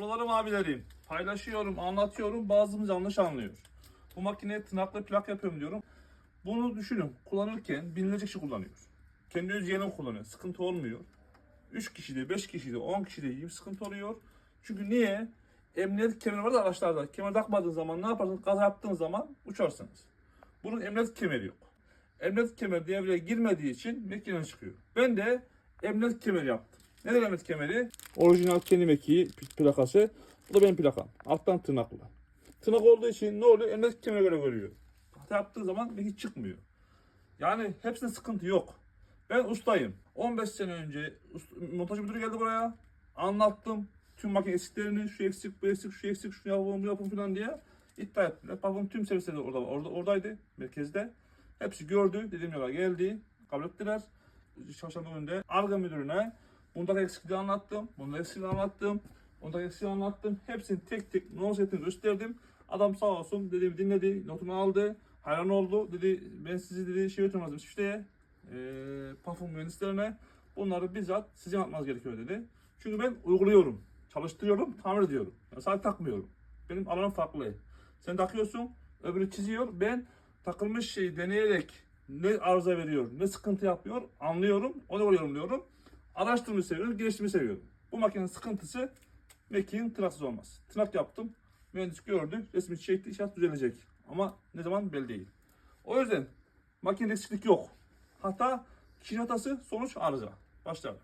Ablalarım abilerim paylaşıyorum anlatıyorum bazımız yanlış anlıyor. Bu makineye tırnaklı plak yapıyorum diyorum. Bunu düşünün kullanırken binlerce kişi kullanıyor. Kendi öz yeğenim kullanıyor sıkıntı olmuyor. 3 kişide 5 kişide 10 kişide gibi sıkıntı oluyor. Çünkü niye? Emniyet kemeri var da araçlarda. Kemer takmadığın zaman ne yaparsınız? Kaza yaptığın zaman uçarsınız. Bunun emniyet kemeri yok. Emniyet kemeri devreye girmediği için makine çıkıyor. Ben de emniyet kemeri yaptım. Nedir emniyet kemeri? Orijinal kendi mekiği plakası. Bu da benim plakam. Alttan tırnaklı. Tırnak olduğu için ne oluyor? Emniyet kemeri göre görüyor. Hata yaptığı zaman mekik çıkmıyor. Yani hepsinde sıkıntı yok. Ben ustayım. 15 sene önce montaj müdürü geldi buraya. Anlattım. Tüm makine eksiklerini, şu eksik, bu eksik, şu eksik, şunu yapalım, bunu yapalım falan diye iddia ettiler. Bakın tüm servisleri de orada, orada, oradaydı, merkezde. Hepsi gördü, dediğim yola geldi, kabul ettiler. Çalışanın önünde Arga müdürüne bundaki eksikliği anlattım, bunda eksikliği anlattım, bundaki eksikliği anlattım. Hepsini tek tek ne olsa ettiğini gösterdim. Adam sağ olsun dediğimi dinledi, notumu aldı, hayran oldu. Dedi ben sizi dedi şey götürmezdim İsviçre'ye, e, parfüm mühendislerine. Bunları bizzat sizin yapmanız gerekiyor dedi. Çünkü ben uyguluyorum, çalıştırıyorum, tamir ediyorum. Yani sadece takmıyorum. Benim alanım farklı. Sen takıyorsun, öbürü çiziyor. Ben takılmış şeyi deneyerek ne arıza veriyor, ne sıkıntı yapıyor anlıyorum, onu oluyorum diyorum. Araştırmayı seviyorum, geliştirmeyi seviyorum. Bu makinenin sıkıntısı mekiğin tırnaksız olmaz. Tırnak yaptım, mühendis gördü, resmi çekti, inşaat düzelecek. Ama ne zaman belli değil. O yüzden makinede eksiklik yok. Hata kişi hatası, sonuç arıza. Başlayalım.